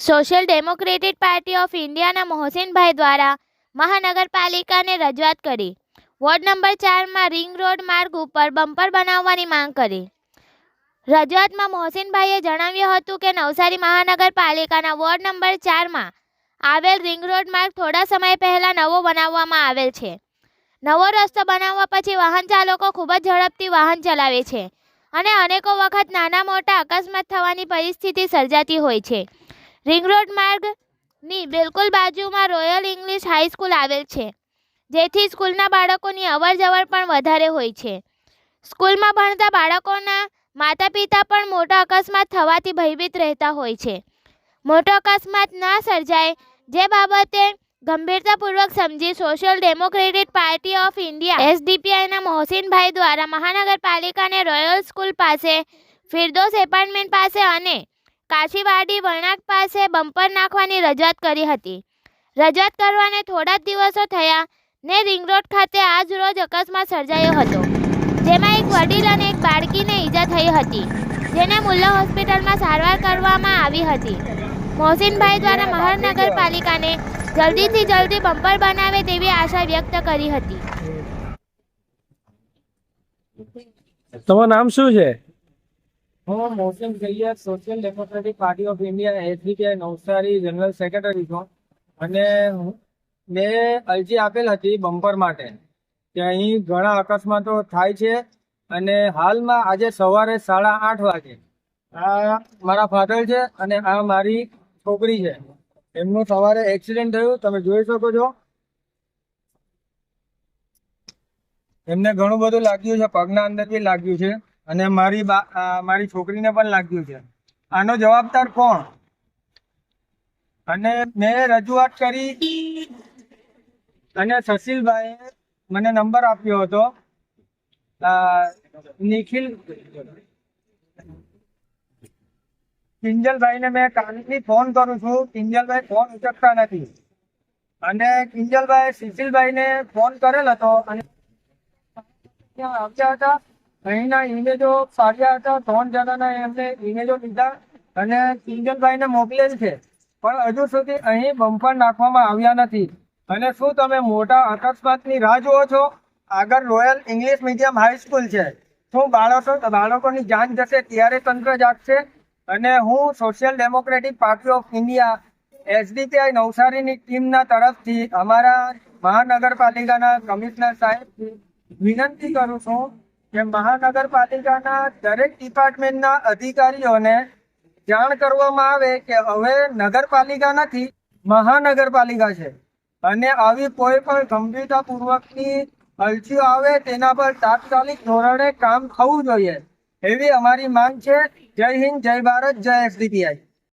Social democratic party of ઇન્ડિયાના મોહસિનભાઈ દ્વારા મહાનગરપાલિકાને રજૂઆત કરી. વોર્ડ નંબર ચારમાં રિંગ રોડ માર્ગ ઉપર બમ્પર બનાવવાની માંગ કરી. રજૂઆતમાં મોહસિનભાઈએ જણાવ્યું હતું કે નવસારી મહાનગરપાલિકાના વોર્ડ નંબર ચારમાં આવેલ રિંગ રોડ માર્ગ થોડા સમય પહેલાં નવો બનાવવામાં આવેલ છે. નવો રસ્તો બનાવવા પછી વાહન ચાલકો ખૂબ જ ઝડપથી વાહન ચલાવે છે અને અનેકો વખત નાના મોટા અકસ્માત થવાની પરિસ્થિતિ સર્જાતી હોય છે. રિંગ રોડ માર્ગની બિલકુલ બાજુમાં રોયલ ઇંગ્લિશ હાઈસ્કૂલ આવેલ છે, જેથી સ્કૂલના બાળકોની અવર જવર પણ વધારે હોય છે. સ્કૂલમાં ભણતા બાળકોના માતા પિતા પણ મોટો અકસ્માત થવાથી ભયભીત રહેતા હોય છે. મોટો અકસ્માત ન સર્જાય, જે બાબતે ગંભીરતાપૂર્વક સમજી social democratic party of India એસડીપીઆઈના મોહસિનભાઈ દ્વારા મહાનગરપાલિકાને રોયલ સ્કૂલ પાસે ફિરદોસ એપાર્ટમેન્ટ પાસે અને કાશીવાડી વળાંક પાસે બમ્પર નાખવાની રજૂઆત કરી હતી. રજૂઆત કરવાને થોડા જ દિવસો થયા ને રિંગ રોડ ખાતે આજ રોજ અકસ્માત સર્જાયો હતો, જેમાં એક વડીલ અને એક બાળકીને ઈજા થઈ હતી, જેને મુલ્લા હોસ્પિટલમાં સારવાર કરવામાં આવી હતી. મોહસિનભાઈ દ્વારા મહાનગરપાલિકાને જલ્દીથી જલ્દી બમ્પર બનાવે તેવી આશા વ્યક્ત કરી હતી. તમારું નામ શું છે? હું Mohsin Saiyed social democratic party of India, SDPI, Navsari, general secretary છું. અને મેં અરજી આપેલ હતી બમ્પર માટે. કે અહીં ઘણા અકસ્માતો થાય છે અને હાલમાં આજે સવારે સાડા આઠ વાગે આ મારા ફાધર છે અને આ મારી છોકરી છે. એમનું સવારે એક્સિડન્ટ થયું, તમે જોઈ શકો છો. એમને ઘણું બધું લાગ્યું છે, પગના અંદર બી લાગ્યું છે. અને મારી મારી છોકરીને પણ લાગ્યું છે. આનો જવાબદાર કોણ? અને મેં રજૂઆત કરી અને સસીલભાઈએ મને નંબર આપ્યો હતો. નિખિલ કિંજલભાઈને મેં કાલથી ફોન કરું છું. કિંજલભાઈ ફોન ઉચકતા નથી. અને કિંજલભાઈ સુશીલભાઈને ફોન કરેલ હતો અને ત્યાં આવ્યા હતા. અહીંના ઇમેજો પાડ્યા હતા ત્રણ જણાના એમને ઇમેજો લીધા અને કિંજલભાઈને મોકલેલ છે. પણ હજુ સુધી અહીં બમ્પર નાખવામાં આવ્યા નથી. અને શું તમે મોટા અકસ્માતની રાહ જુઓ છો? આગળ રોયલ ઇંગ્લિશ મીડિયમ હાઈસ્કૂલ છે. શું બાળકો, બાળકોની જાન જશે ત્યારે તંત્ર જાગશે? અને હું social democratic party of India SDPI નવસારીની ટીમના તરફથી અમારા મહાનગરપાલિકાના કમિશનર સાહેબ વિનંતી કરું છું કે મહાનગરપાલિકાના દરેક ડિપાર્ટમેન્ટના અધિકારીઓને જાણ કરવામાં આવે કે હવે નગરપાલિકા નથી, મહાનગરપાલિકા છે. અને આવી કોઈ પણ ગંભીરતાપૂર્વકની અરજીઓ આવે તેના પર તાત્કાલિક ધોરણે કામ થવું જોઈએ. એવી અમારી માંગ છે. જય હિન્દ, જય ભારત, જય એસડીપીઆઈ.